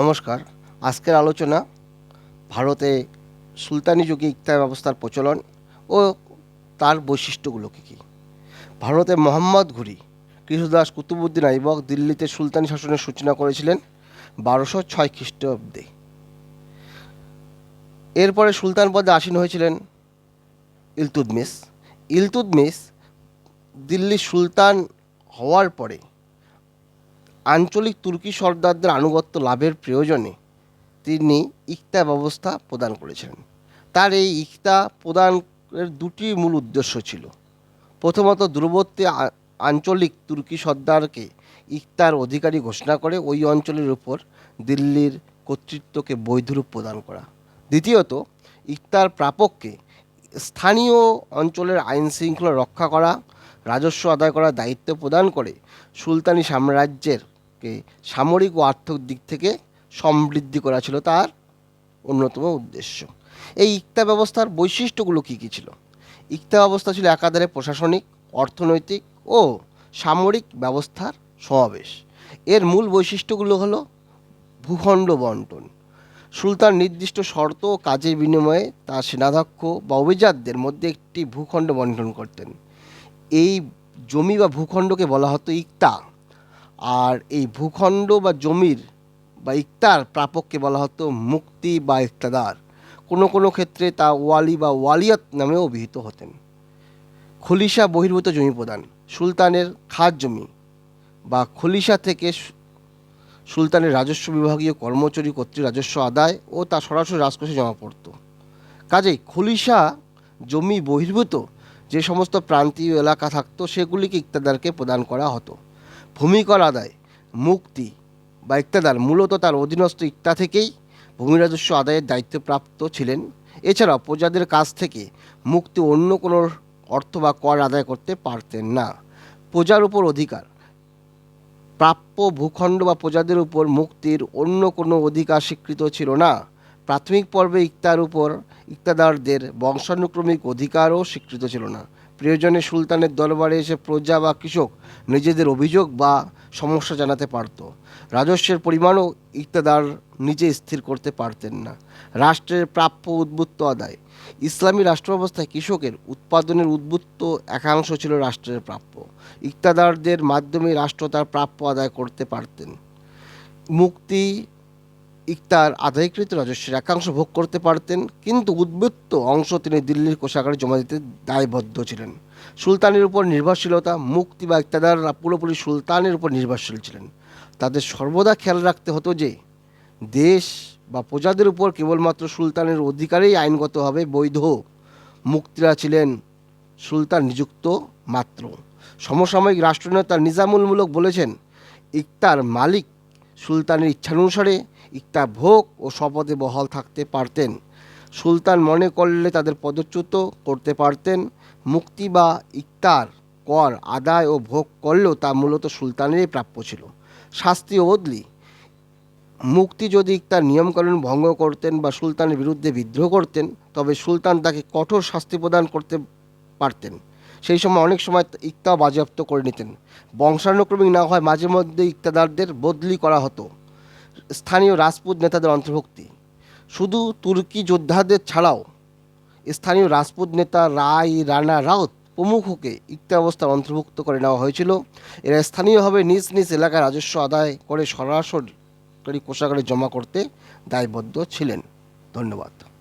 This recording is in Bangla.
নমস্কার। আজকের আলোচনা ভারতে সুলতানি যুগে ইকতার ব্যবস্থার প্রচলন ও তার বৈশিষ্ট্যগুলো কী? কী ভারতে মোহাম্মদ ঘুরি, কৃষ্ণদাস কুতুবুদ্দিন আইবক দিল্লিতে সুলতানি শাসনের সূচনা করেছিলেন বারোশো ছয় খ্রিস্টাব্দে। এরপরে সুলতান পদে আসীন হয়েছিলেন ইলতুদমিস ইলতুদমিস দিল্লির সুলতান হওয়ার পরে আঞ্চলিক তুর্কি সর্দারদের আনুগত্য লাভের প্রয়োজনে তিনি ইকতা ব্যবস্থা প্রদান করেছিলেন তার এই ইকতা প্রদানের দুটি মূল উদ্দেশ্য ছিল। প্রথমত দূরবর্তী আঞ্চলিক তুর্কি সর্দারকে ইকতার অধিকারী ঘোষণা করে ওই অঞ্চলের উপর দিল্লির কর্তৃত্বকে বৈধরূপ প্রদান করা। দ্বিতীয়ত, ইকতার প্রাপককে স্থানীয় অঞ্চলের আইন শৃঙ্খলা রক্ষা করা, রাজস্ব আদায় করার দায়িত্ব প্রদান করে সুলতানি সাম্রাজ্যেরকে সামরিক ও আর্থিক দিক থেকে সমৃদ্ধি করা ছিল তার অন্যতম উদ্দেশ্য। এই ইকতা ব্যবস্থার বৈশিষ্ট্যগুলো কী কী ছিল? ইকতা ব্যবস্থা ছিল একাধারে প্রশাসনিক, অর্থনৈতিক ও সামরিক ব্যবস্থার সমাবেশ। এর মূল বৈশিষ্ট্যগুলো হলো ভূখণ্ড বন্টন। সুলতান নির্দিষ্ট শর্ত ও কাজের বিনিময়ে তার সেনাধ্যক্ষ বা অভিজাতদের মধ্যে একটি ভূখণ্ড বন্টন করতেন। এই জমি বা ভূখণ্ডকে বলা হতো ইকতা। আর এই ভূখণ্ড বা জমির বা ইকতার প্রাপককে বলা হতো মুক্তি বা ইকতাদার। কোনো কোনো ক্ষেত্রে তা ওয়ালি বা ওয়ালিয়াত নামেও অভিহিত হতেন। খলিশা বহির্ভূত জমি প্রদান সুলতানের খাস জমি বা খলিশা থেকে সুলতানের রাজস্ব বিভাগীয় কর্মচারী কর্তৃক রাজস্ব আদায় ও তা সরাসরি রাজকোষে জমা পড়তো। কাজেই খলিশা জমি বহির্ভূত যে সমস্ত প্রান্তীয় এলাকা থাকতো, সেগুলিকে ইকতাদারকে প্রদান করা হতো। ভূমিকর আদায়, মুক্তি বা ইকতাদার মূলত তার অধীনস্থ ইকতা থেকেই ভূমি রাজস্ব আদায়ের দায়িত্বপ্রাপ্ত ছিলেন। এছাড়া প্রজাদের কাছ থেকে মুক্তি অন্য কোনো অর্থ বা কর আদায় করতে পারতেন না। প্রজার উপর অধিকার, প্রাপ্য ভূখণ্ড বা প্রজাদের উপর মুক্তির অন্য কোনো অধিকার স্বীকৃত ছিল না। প্রাথমিক পর্বে ইক্তার উপর ইক্তাদারদের বংশানুক্রমিক অধিকারও স্বীকৃত ছিল না। প্রয়োজনে সুলতানের দরবারে এসে প্রজা বা কৃষক নিজেদের অভিযোগ বা সমস্যা জানাতে পারত। রাজস্বের পরিমাণও ইকতাদার নিজে স্থির করতে পারতেন না। রাষ্ট্রের প্রাপ্য উদ্বুত্ত আদায়। ইসলামী রাষ্ট্র ব্যবস্থায় কৃষকের উৎপাদনের উদ্বুত্ত একাংশ ছিল রাষ্ট্রের প্রাপ্য। ইকতাদারদের মাধ্যমে রাষ্ট্র তার প্রাপ্য আদায় করতে পারতেন। মুক্তি ইকতার আদায়কৃত রাজস্বের একাংশ ভোগ করতে পারতেন, কিন্তু উদ্বৃত্ত অংশ তিনি দিল্লির কোষাগারে জমা দিতে দায়বদ্ধ ছিলেন। সুলতানের উপর নির্ভরশীলতা, মুক্তি বা ইকতাদাররা পুরোপুরি সুলতানের উপর নির্ভরশীল ছিলেন। তাদের সর্বদা খেয়াল রাখতে হতো যে, দেশ বা প্রজাদের উপর কেবলমাত্র সুলতানের অধিকারেই আইনগতভাবে বৈধ মুক্তিরা ছিলেন সুলতান নিযুক্ত মাত্র। সমসাময়িক রাষ্ট্রনেতা নিজামুল মুলক বলেছেন, ইকতার মালিক সুলতানের ইচ্ছানুসারে ইকতা ভোগ ও শপথে বহাল থাকতে পারতেন। সুলতান মনে করলে তাদের পদচ্যুত করতে পারতেন। মুক্তি বা ইকতার কর আদায় ও ভোগ করলেও তা মূলত সুলতানেরই প্রাপ্য ছিল। শাস্তি ও বদলি। মুক্তি যদি ইকতার নিয়মকানুন ভঙ্গ করতেন বা সুলতানের বিরুদ্ধে বিদ্রোহ করতেন, তবে সুলতান তাকে কঠোর শাস্তি প্রদান করতে পারতেন। সেই সময় অনেক সময় ইকতাও বাজেয়াপ্ত করে নিতেন। বংশানুক্রমিক না হয় মাঝে মধ্যে ইকতাদারদের বদলি করা হতো। স্থানীয় রাজপুত নেতাদের অন্তর্ভুক্তি। শুধু তুর্কি যোদ্ধাদের ছাড়াও স্থানীয় রাজপুত নেতা রায় রানা রাউত প্রমুখকে ইকতা অবস্থার অন্তর্ভুক্ত করে নেওয়া হয়েছিল। এরা স্থানীয়ভাবে নিজ নিজ এলাকায় রাজস্ব আদায় করে সরাসরি কোষাগারে জমা করতে দায়বদ্ধ ছিলেন। ধন্যবাদ।